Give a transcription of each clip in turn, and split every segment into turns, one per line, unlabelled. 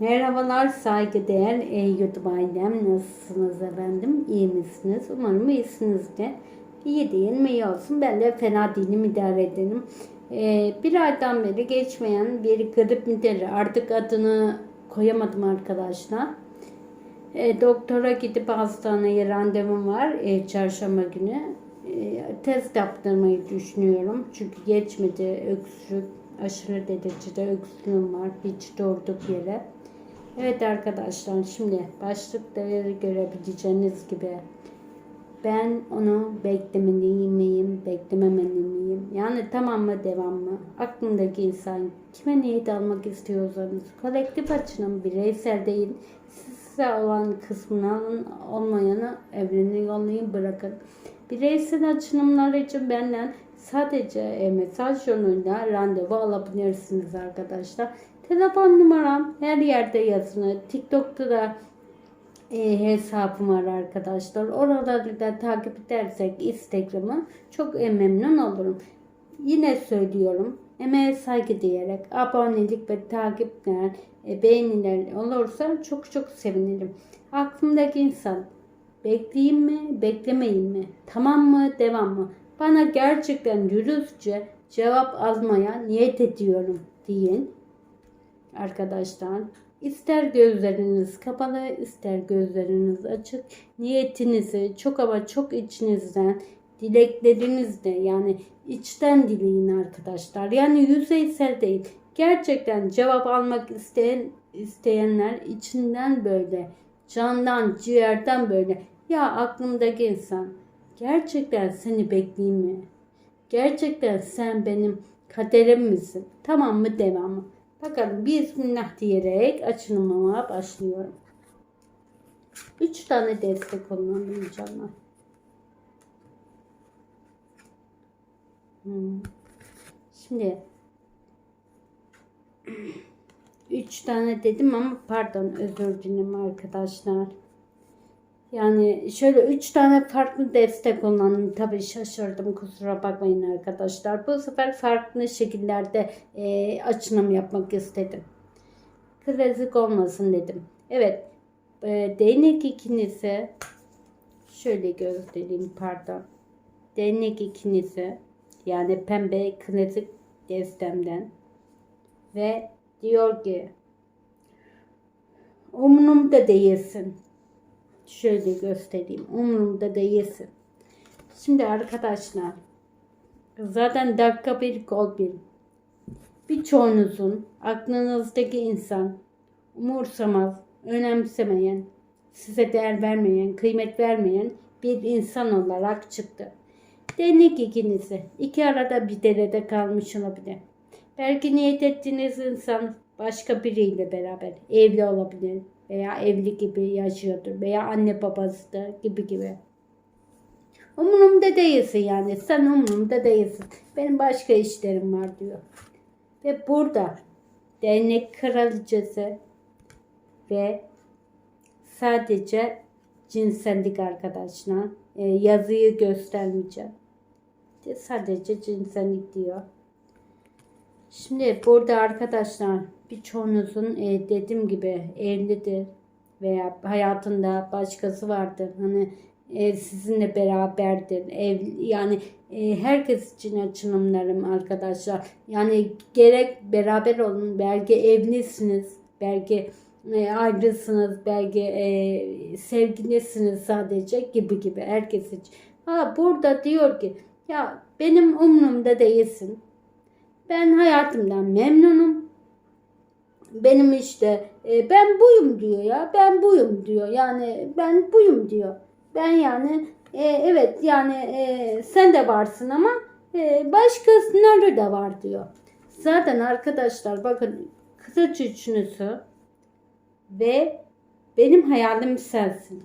Merhabalar saygıdeğer e, YouTube ailem. Nasılsınız efendim? İyi misiniz? Umarım iyisinizdir. İyi diyelim iyi olsun. Ben de fena değilim idare edelim. E, bir aydan beri geçmeyen bir grip midir? Artık adını koyamadım arkadaşlar. E, doktora gidip hastaneye randevum var e, çarşamba günü. E, test yaptırmayı düşünüyorum. Çünkü geçmedi öksürük. Aşırı derecede öksürüğüm var. Hiç durduk yere. Evet arkadaşlar şimdi başlıkta görebileceğiniz gibi ben onu beklemeli miyim, beklememeli miyim? Yani tamam mı, devam mı? Aklımdaki insan kime niyet almak istiyorsanız kolektif açının bireysel değil, size olan kısmını alın, olmayanı evrene yollayın bırakın. Bireysel açılımlar için benden sadece e, mesaj yoluyla randevu alabilirsiniz arkadaşlar. Telefon numaram her yerde yazılı. TikTok'ta da e, hesabım var arkadaşlar. Oraları da takip edersek Instagram'ı çok e, memnun olurum. Yine söylüyorum. Emeğe saygı diyerek abonelik ve takipler, e, beğeniler olursa çok çok sevinirim. Aklımdaki insan bekleyeyim mi, beklemeyeyim mi? Tamam mı, devam mı? Bana gerçekten dürüstçe cevap almaya niyet ediyorum deyin arkadaşlar. İster gözleriniz kapalı, ister gözleriniz açık. Niyetinizi çok ama çok içinizden, dileklerinizle yani içten dileyin arkadaşlar. Yani yüzeysel değil. Gerçekten cevap almak isteyen isteyenler içinden böyle, candan, ciğerden böyle. Ya aklımdaki insan gerçekten seni bekleyeyim mi? Gerçekten sen benim kaderim misin? Tamam mı devam mı? Bakalım Bismillah diyerek açılmama başlıyorum. Üç tane destek kullandım canlar. Hmm. Şimdi üç tane dedim ama pardon özür dilerim arkadaşlar. Yani şöyle üç tane farklı destek kullandım. Tabii şaşırdım kusura bakmayın arkadaşlar. Bu sefer farklı şekillerde e, açılım yapmak istedim. Klasik olmasın dedim. Evet. E, değnek ikinizi şöyle göstereyim pardon. Değnek ikinizi yani pembe klasik destemden ve diyor ki umurumda değilsin şöyle göstereyim. Umurumda değilsin. Şimdi arkadaşlar zaten dakika bir gol bir. Birçoğunuzun aklınızdaki insan umursamaz, önemsemeyen, size değer vermeyen, kıymet vermeyen bir insan olarak çıktı. Denek ikinizi. iki arada bir derede kalmış olabilir. Belki niyet ettiğiniz insan başka biriyle beraber evli olabilir veya evli gibi yaşıyordur veya anne babası gibi gibi. Umurumda değilsin yani sen umurumda değilsin. Benim başka işlerim var diyor. Ve burada dernek kraliçesi ve sadece cinsellik arkadaşlar. E, yazıyı göstermeyeceğim. Sadece cinsellik diyor. Şimdi burada arkadaşlar birçoğunuzun e, dediğim gibi evlidir veya hayatında başkası vardır. Hani e, sizinle beraberdir. Ev yani e, herkes için açılımlarım arkadaşlar. Yani gerek beraber olun, belki evlisiniz, belki e, ayrısınız, belki e, sevgilisiniz sadece gibi gibi herkes için. Ha burada diyor ki ya benim umurumda değilsin. Ben hayatımdan memnunum. Benim işte e, ben buyum diyor ya. Ben buyum diyor. Yani ben buyum diyor. Ben yani e, evet yani e, sen de varsın ama e, başkasıları da var diyor. Zaten arkadaşlar bakın kılıç üçünüzü ve benim hayalim sensin.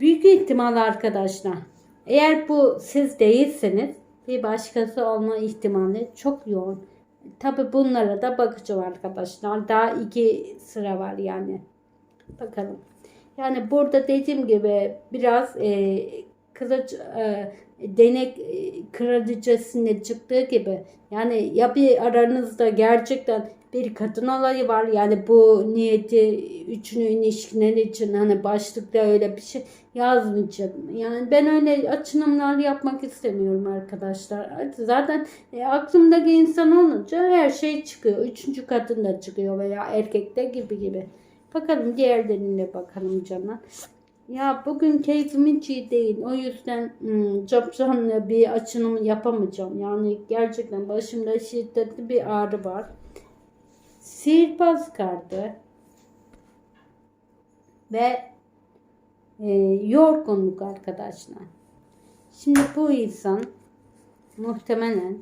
Büyük ihtimal arkadaşlar eğer bu siz değilseniz bir başkası olma ihtimali çok yoğun. Tabi bunlara da bakacağım arkadaşlar. Daha iki sıra var yani. Bakalım. Yani burada dediğim gibi biraz e, kılıç e, denek e, kraliçesinde çıktığı gibi yani ya bir aranızda gerçekten bir kadın olayı var. Yani bu niyeti üçünü ilişkiler için hani başlıkta öyle bir şey yazmayacağım. Yani ben öyle açınımlar yapmak istemiyorum arkadaşlar. Zaten e, aklımdaki insan olunca her şey çıkıyor. Üçüncü kadın da çıkıyor veya erkekte gibi gibi. Bakalım diğerlerine bakalım canım. Ya bugün keyfim hiç iyi değil. O yüzden hmm, capcanlı bir açınım yapamayacağım. Yani gerçekten başımda şiddetli bir ağrı var. Sihirbaz kartı ve e, yorgunluk arkadaşlar. Şimdi bu insan muhtemelen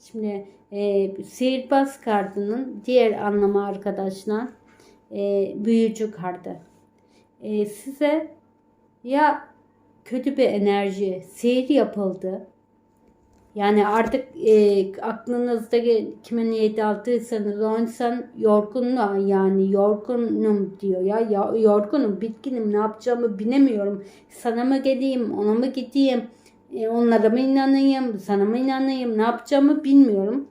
şimdi e, sihirbaz kartının diğer anlamı arkadaşlar e, büyücü kartı. E, size ya kötü bir enerji, sihir yapıldı yani artık e, aklınızdaki kime niyet aldıysanız o insan yorgun yani yorgunum diyor ya, ya yorgunum bitkinim ne yapacağımı bilemiyorum. Sana mı geleyim ona mı gideyim? E, onlara mı inanayım sana mı inanayım ne yapacağımı bilmiyorum.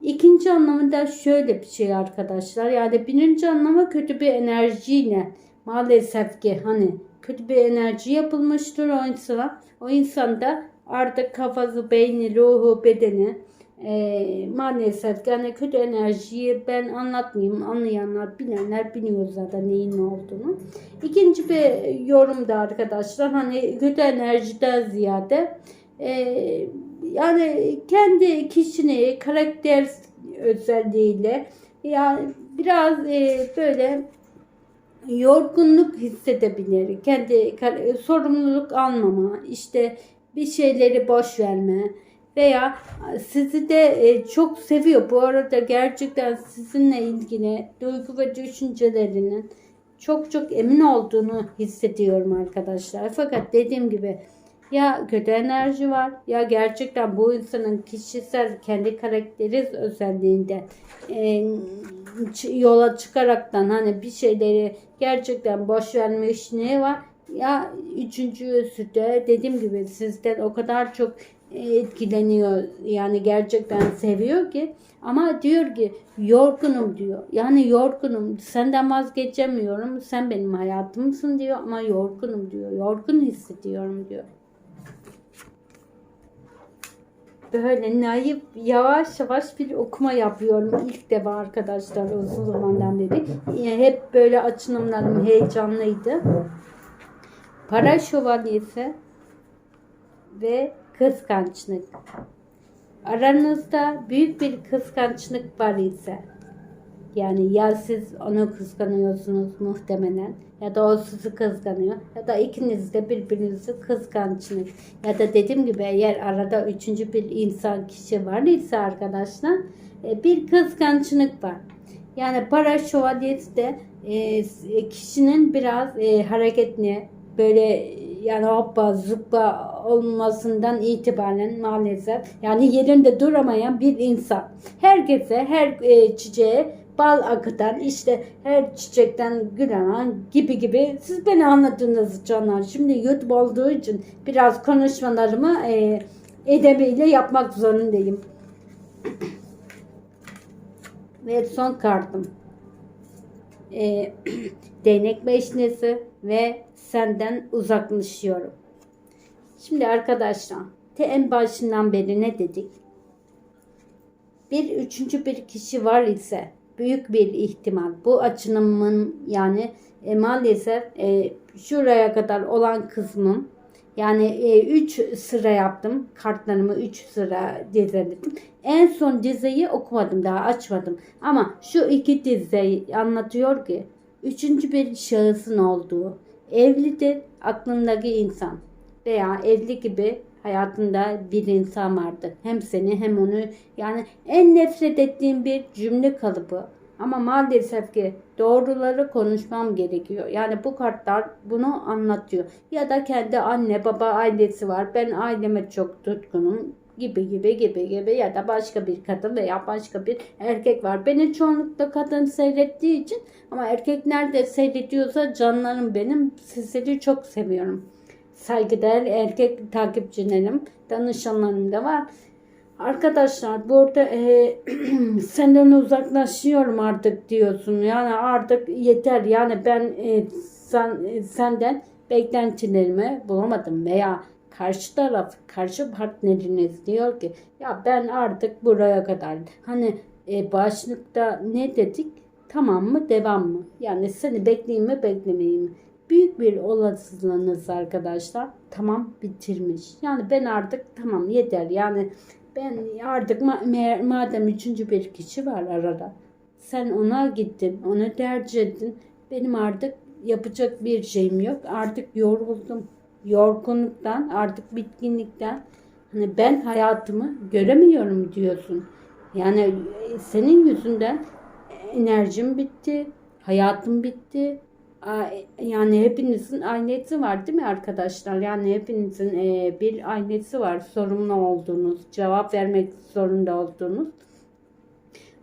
İkinci anlamı da şöyle bir şey arkadaşlar. Yani birinci anlamı kötü bir enerjiyle maalesef ki hani kötü bir enerji yapılmıştır o insana o insan da artık kafası, beyni, ruhu, bedeni e, maalesef yani kötü enerjiyi ben anlatmayayım. Anlayanlar, bilenler biliyor zaten neyin ne olduğunu. İkinci bir yorum da arkadaşlar hani kötü enerjiden ziyade e, yani kendi kişiliği, karakter özelliğiyle yani biraz e, böyle yorgunluk hissedebilir. Kendi sorumluluk almama, işte bir şeyleri boş verme veya sizi de e, çok seviyor. Bu arada gerçekten sizinle ilgili duygu ve düşüncelerinin çok çok emin olduğunu hissediyorum arkadaşlar. Fakat dediğim gibi ya kötü enerji var ya gerçekten bu insanın kişisel kendi karakteri özelliğinde e, yola çıkaraktan hani bir şeyleri gerçekten boş vermiş ne var ya üçüncüsü de dediğim gibi sizden o kadar çok etkileniyor. Yani gerçekten seviyor ki. Ama diyor ki yorgunum diyor. Yani yorgunum senden vazgeçemiyorum sen benim hayatımsın diyor. Ama yorgunum diyor yorgun hissediyorum diyor. Böyle naif yavaş yavaş bir okuma yapıyorum. İlk defa arkadaşlar uzun zamandan beri. Hep böyle açılımlarım heyecanlıydı Para şövalyesi ve kıskançlık. Aranızda büyük bir kıskançlık var ise yani ya siz onu kıskanıyorsunuz muhtemelen ya da o sizi kıskanıyor ya da ikiniz de birbirinizi kıskançlık ya da dediğim gibi eğer arada üçüncü bir insan kişi var ise arkadaşlar e, bir kıskançlık var. Yani para şövalyesi de e, kişinin biraz e, hareketli böyle yani hoppa zıppa olmasından itibaren maalesef yani yerinde duramayan bir insan. Herkese her e, çiçeğe bal akıtan işte her çiçekten gül alan gibi gibi siz beni anladınız canlar. Şimdi YouTube olduğu için biraz konuşmalarımı e, edebiyle yapmak zorundayım. Ve son kartım. E, değnek beşnesi ve senden uzaklaşıyorum. Şimdi arkadaşlar te en başından beri ne dedik? Bir üçüncü bir kişi var ise büyük bir ihtimal bu açınımın yani e, maalesef e, şuraya kadar olan kısmım yani 3 e, sıra yaptım. Kartlarımı 3 sıra dizeledim. En son dizeyi okumadım daha açmadım. Ama şu iki dizeyi anlatıyor ki üçüncü bir şahısın olduğu Evlidir aklındaki insan veya evli gibi hayatında bir insan vardır. Hem seni hem onu yani en nefret ettiğim bir cümle kalıbı. Ama maalesef ki doğruları konuşmam gerekiyor. Yani bu kartlar bunu anlatıyor. Ya da kendi anne baba ailesi var. Ben aileme çok tutkunum gibi gibi gibi gibi ya da başka bir kadın veya başka bir erkek var. Beni çoğunlukla kadın seyrettiği için ama erkek nerede seyrediyorsa canlarım benim. Sizleri çok seviyorum. Saygıdeğer erkek takipçilerim, danışanlarım da var. Arkadaşlar burada e, senden uzaklaşıyorum artık diyorsun. Yani artık yeter. Yani ben e, sen, e, senden beklentilerimi bulamadım veya karşı taraf, karşı partneriniz diyor ki ya ben artık buraya kadar. Hani e, başlıkta ne dedik? Tamam mı? Devam mı? Yani seni bekleyeyim mi? Beklemeyeyim mi? Büyük bir olasılığınız arkadaşlar tamam bitirmiş. Yani ben artık tamam yeter. Yani ben artık ma- madem üçüncü bir kişi var arada. Sen ona gittin, onu tercih ettin. Benim artık yapacak bir şeyim yok. Artık yoruldum. Yorgunluktan, artık bitkinlikten. Hani ben hayatımı göremiyorum diyorsun. Yani e, senin yüzünden enerjim bitti, hayatım bitti. A- Yani hepinizin aynesi var değil mi arkadaşlar? Yani hepinizin e, bir aynesi var. Sorumlu olduğunuz, cevap vermek zorunda olduğunuz.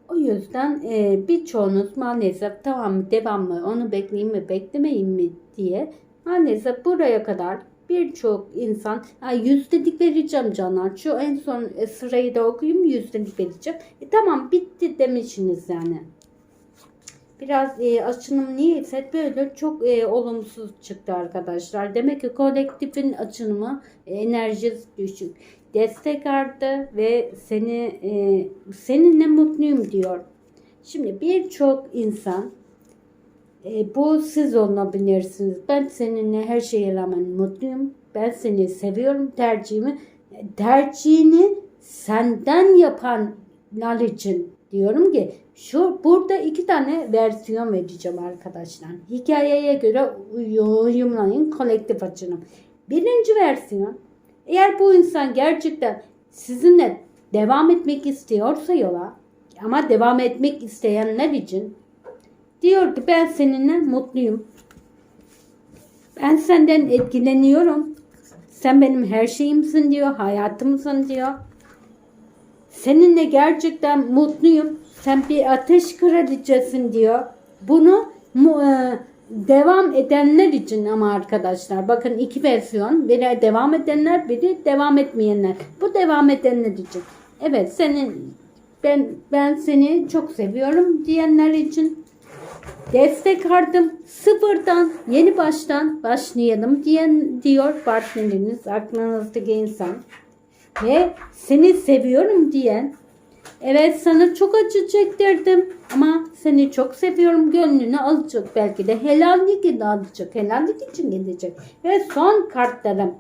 O yüzden e, birçoğunuz maalesef tamam mı devam mı onu bekleyeyim mi beklemeyeyim mi diye maalesef buraya kadar birçok insan yüzdelik vereceğim canlar şu en son e, sırayı da okuyayım yüzdelik vereceğim. E, tamam bitti demişsiniz yani. Biraz e, açınım niyeyse böyle çok e, olumsuz çıktı arkadaşlar. Demek ki kolektifin açınımı e, enerjisi düşük. Destek arttı ve seni e, seninle mutluyum diyor. Şimdi birçok insan e, bu siz olabilirsiniz. Ben seninle her şeye rağmen mutluyum. Ben seni seviyorum. Tercihimi tercihini senden yapanlar için diyorum ki şu burada iki tane versiyon vereceğim arkadaşlar. Hikayeye göre uyumlayın kolektif açınım. Birinci versiyon eğer bu insan gerçekten sizinle devam etmek istiyorsa yola ama devam etmek isteyenler için diyor ki ben seninle mutluyum. Ben senden etkileniyorum. Sen benim her şeyimsin diyor, hayatımsın diyor. Seninle gerçekten mutluyum. Sen bir ateş kraliçesin diyor. Bunu e, devam edenler için ama arkadaşlar bakın iki versiyon. Biri devam edenler, biri devam etmeyenler. Bu devam edenler için. Evet senin ben ben seni çok seviyorum diyenler için destek kartım sıfırdan yeni baştan başlayalım diyen diyor partneriniz aklınızdaki insan ve seni seviyorum diyen evet sana çok acı çektirdim ama seni çok seviyorum gönlünü alacak belki de helallik için alacak helallik için gidecek ve son kartlarım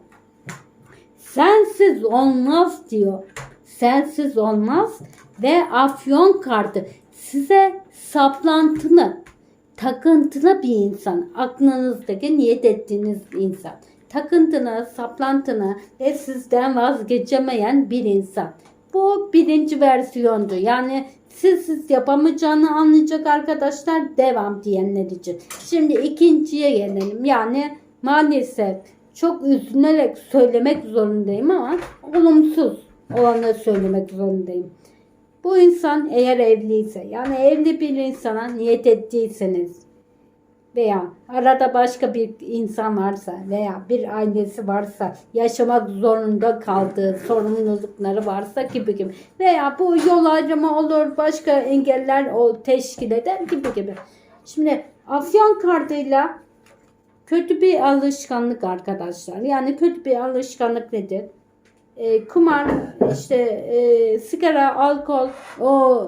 sensiz olmaz diyor. Sensiz olmaz ve afyon kartı. Size saplantılı takıntılı bir insan aklınızdaki niyet ettiğiniz insan takıntılı, saplantılı ve sizden vazgeçemeyen bir insan. Bu birinci versiyondu. Yani siz siz yapamayacağını anlayacak arkadaşlar devam diyenler için. Şimdi ikinciye gelelim. Yani maalesef çok üzülerek söylemek zorundayım ama olumsuz olanı söylemek zorundayım. Bu insan eğer evliyse yani evli bir insana niyet ettiyseniz veya arada başka bir insan varsa veya bir ailesi varsa yaşamak zorunda kaldığı sorumlulukları varsa gibi gibi veya bu yol ayrımı olur başka engeller o teşkil eder gibi gibi. Şimdi afyon kartıyla kötü bir alışkanlık arkadaşlar. Yani kötü bir alışkanlık nedir? E, kumar, işte e, sigara, alkol, o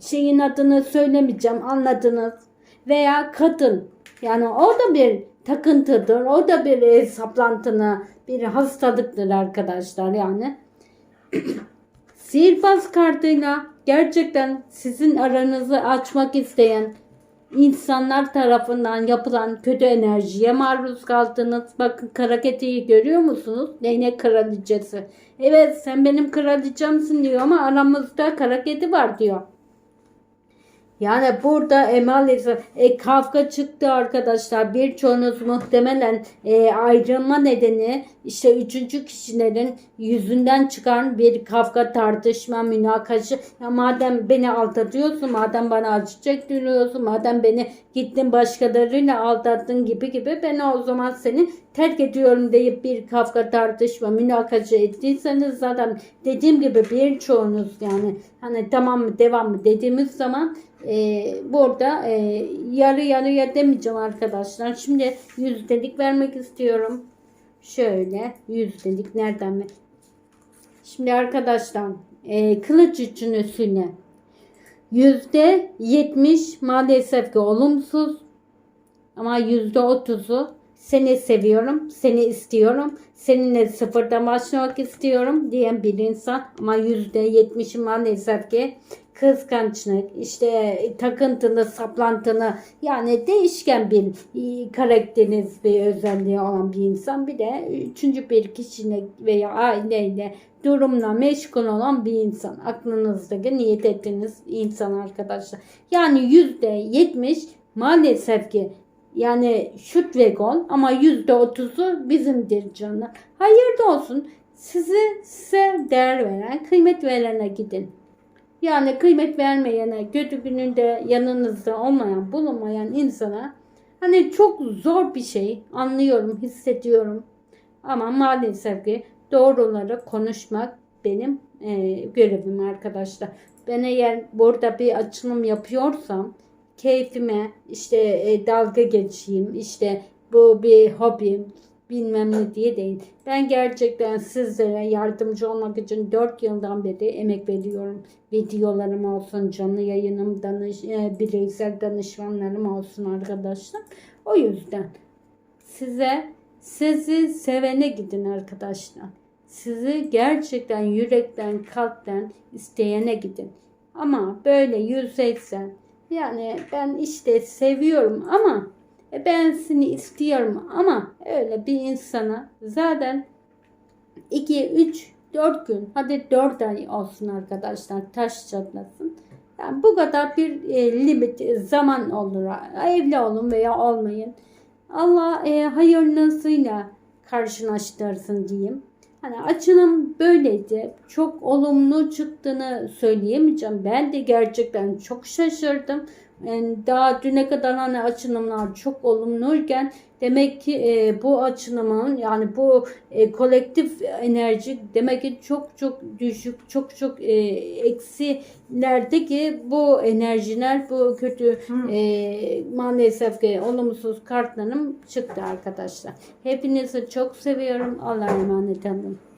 şeyin adını söylemeyeceğim anladınız veya kadın. Yani o da bir takıntıdır. O da bir saplantını, bir hastalıktır arkadaşlar yani. Sihirbaz kartıyla gerçekten sizin aranızı açmak isteyen insanlar tarafından yapılan kötü enerjiye maruz kaldınız. Bakın kara görüyor musunuz? Değnek kraliçesi. Evet sen benim kraliçemsin diyor ama aramızda kara var diyor. Yani burada e, maalesef e, kavga çıktı arkadaşlar. Birçoğunuz muhtemelen e, ayrılma nedeni işte üçüncü kişilerin yüzünden çıkan bir kavga, tartışma, münakaşa. Ya madem beni aldatıyorsun, madem bana acı çektiriyorsun, madem beni gittin başkalarıyla aldattın gibi gibi ben o zaman seni terk ediyorum deyip bir kavga, tartışma, münakaşa ettiyseniz zaten dediğim gibi birçoğunuz yani hani tamam mı devam mı dediğimiz zaman e, burada e, yarı yarıya demeyeceğim arkadaşlar. Şimdi yüzdelik vermek istiyorum. Şöyle yüzdelik nereden mi? Şimdi arkadaşlar e, kılıç üçünüsüne yüzde yetmiş maalesef ki olumsuz ama yüzde otuzu seni seviyorum, seni istiyorum, seninle sıfırdan başlamak istiyorum diyen bir insan ama yüzde yetmişi maalesef ki kıskançlık, işte takıntılı, saplantılı yani değişken bir e, karakteriniz bir özelliği olan bir insan. Bir de üçüncü bir kişiyle veya aileyle durumla meşgul olan bir insan. Aklınızdaki niyet ettiğiniz insan arkadaşlar. Yani yüzde yetmiş maalesef ki yani şut ve gol ama yüzde otuzu bizimdir canım. Hayırlı olsun. Sizi size değer veren, kıymet verene gidin. Yani kıymet vermeyene, kötü gününde yanınızda olmayan, bulunmayan insana hani çok zor bir şey anlıyorum, hissediyorum. Ama maalesef ki doğruları konuşmak benim e, görevim arkadaşlar. Ben eğer burada bir açılım yapıyorsam keyfime işte e, dalga geçeyim, işte bu bir hobim bilmem ne diye değil. Ben gerçekten sizlere yardımcı olmak için 4 yıldan beri emek veriyorum. Videolarım olsun, canlı yayınım, danış, e, bireysel danışmanlarım olsun arkadaşlar. O yüzden size sizi sevene gidin arkadaşlar. Sizi gerçekten yürekten, kalpten isteyene gidin. Ama böyle yüzeysel yani ben işte seviyorum ama e, ben seni istiyorum ama öyle bir insana zaten 2, 3, 4 gün hadi 4 ay olsun arkadaşlar taş çatlasın. Yani bu kadar bir e, limit e, zaman olur. Evli olun veya olmayın. Allah e, hayırlısıyla karşılaştırsın diyeyim. Hani açılım böyleydi. Çok olumlu çıktığını söyleyemeyeceğim. Ben de gerçekten çok şaşırdım. Yani daha düne kadar hani açılımlar çok olumluyken demek ki e, bu açılımın yani bu e, kolektif enerji demek ki çok çok düşük çok çok e, eksilerdeki bu enerjiler bu kötü e, maalesef ki olumsuz kartlarım çıktı arkadaşlar. Hepinizi çok seviyorum. Allah'a emanet olun.